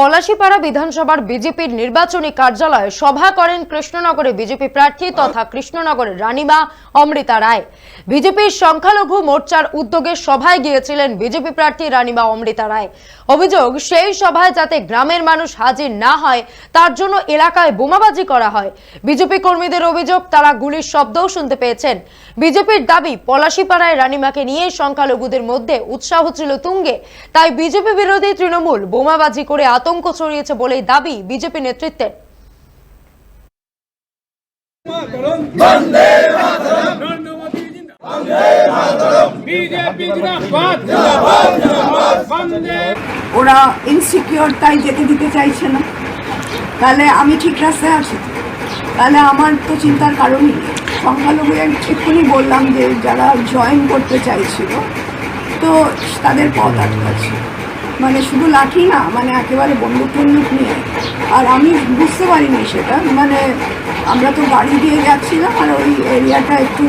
পলাশীপাড়া বিধানসভার বিজেপির নির্বাচনী কার্যালয়ে সভা করেন কৃষ্ণনগরে বিজেপি প্রার্থী তথা কৃষ্ণনগরের রানীমা অমৃতা রায়। বিজেপির সংখ্যালঘু মোর্চার উদ্যোগে সভায় গিয়েছিলেন বিজেপি প্রার্থী রানীমা অমৃতা রায়। অভিযোগ, সেই সভায় যাতে গ্রামের মানুষ হাজির না হয়, তার জন্য এলাকায় বোমাবাজি করা হয়। বিজেপি কর্মীদের অভিযোগ, তারা গুলির শব্দও শুনতে পেয়েছেন। বিজেপির দাবি, পলাশীপাড়ায় রানীমাকে নিয়ে সংখ্যালঘুদের মধ্যে উৎসাহ ছিল তুঙ্গে, তাই বিজেপি বিরোধী তৃণমূল বোমাবাজি করে আতঙ্ক ছড়িয়েছে বলেই দাবি বিজেপি নেতৃত্বের। ওরা ইনসিকিওর তাই যেতে দিতে চাইছে না। তাহলে আমি ঠিক রাস্তায় আছি। তাহলে আমার তো চিন্তার কারণই। সংখ্যালঘু এক্ষুনি বললাম যে যারা জয়েন করতে চাইছিল, তো তাদের পথ আটকাচ্ছে। মানে শুধু লাঠি না মানে একেবারে বন্দুক টন্দুক নিয়ে। আর আমি বুঝতে পারিনি সেটা মানে আমরা তো গাড়ি দিয়ে যাচ্ছিলাম আর ওই এরিয়াটা একটু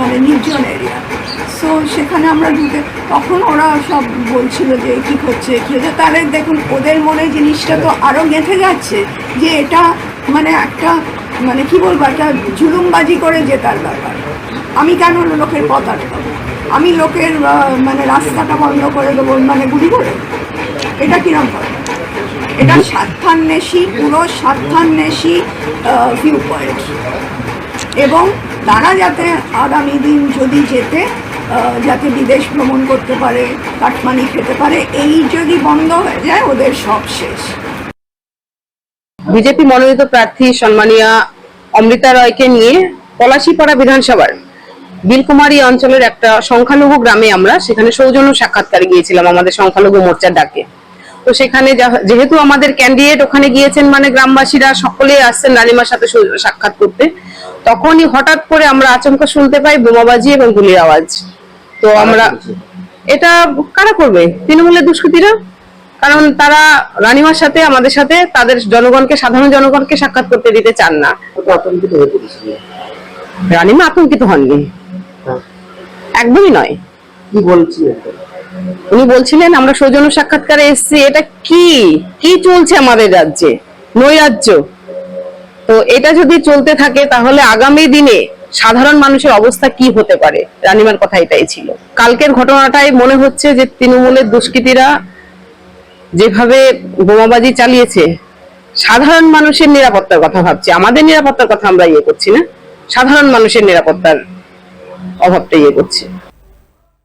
মানে নির্জন এরিয়া। সো সেখানে আমরা ঢুকে তখন ওরা সব বলছিল যে কী হচ্ছে কী হচ্ছে? তাহলে দেখুন ওদের মনে জিনিসটা তো আরও গেঁথে যাচ্ছে যে এটা মানে একটা মানে কি বলব একটা জুলুমবাজি করে জেতার ব্যাপার। আমি কেন লোকের পথ আটকাবো? আমি লোকের মানে রাস্তাটা বন্ধ করে দেবো মানে গুলি করে এটা কিরম করে এটা স্বার্থান্বেষী, পুরো স্বার্থান্বেষী ভিউ পয়েন্ট এবং তারা যাতে আগামী দিন যদি যেতে যাতে বিদেশ ভ্রমণ করতে পারে কাটমানি খেতে পারে, এই যদি বন্ধ হয়ে যায়, ওদের সব শেষ। বিজেপি মনোনীত প্রার্থী সম্মানীয় অমৃতা রয়কে নিয়ে পলাশীপাড়া বিধানসভার বিলকুমারী অঞ্চলের একটা সংখ্যালঘু গ্রামে আমরা সেখানে সৌজন্য সাক্ষাৎকারে গিয়েছিলাম আমাদের সংখ্যালঘু মোর্চার ডাকে। তো সেখানে যেহেতু আমাদের ক্যান্ডিডেট ওখানে গিয়েছেন মানে গ্রামবাসীরা সকলেই আসছেন রানিমার সাথে সাক্ষাৎ করতে তখনই হঠাৎ করে আমরা আচমকা শুনতে পাই বোমাবাজি এবং গুলির আওয়াজ। তো আমরা এটা কারা করবে? তৃণমূলের দুষ্কৃতীরা? কারণ তারা রানিমার সাথে আমাদের সাথে তাদের জনগণকে সাধারণ জনগণকে সাক্ষাৎ করতে দিতে চান না। রানিমা আতঙ্কিত হননি। হ্যাঁ। একদমই নয়। কি বলছিলেন? উনি বলছিলেন, আমরা সৌজন্য সাক্ষাৎকারে এসেছি। এটা কি? কি চলছে আমাদের রাজ্যে? নৈরাজ্য? তো এটা যদি চলতে থাকে, তাহলে আগামী দিনে সাধারণ মানুষের অবস্থা কি হতে পারে? রানিমার কথা এটাই ছিল। কালকের ঘটনাটাই মনে হচ্ছে যে তৃণমূলের দুষ্কৃতীরা যেভাবে বোমাবাজি চালিয়েছে, সাধারণ মানুষের নিরাপত্তার কথা ভাবছি। আমাদের নিরাপত্তার কথা আমরা ইয়ে করছি না। সাধারণ মানুষের নিরাপত্তার অভাবটা ইয়ে করছি।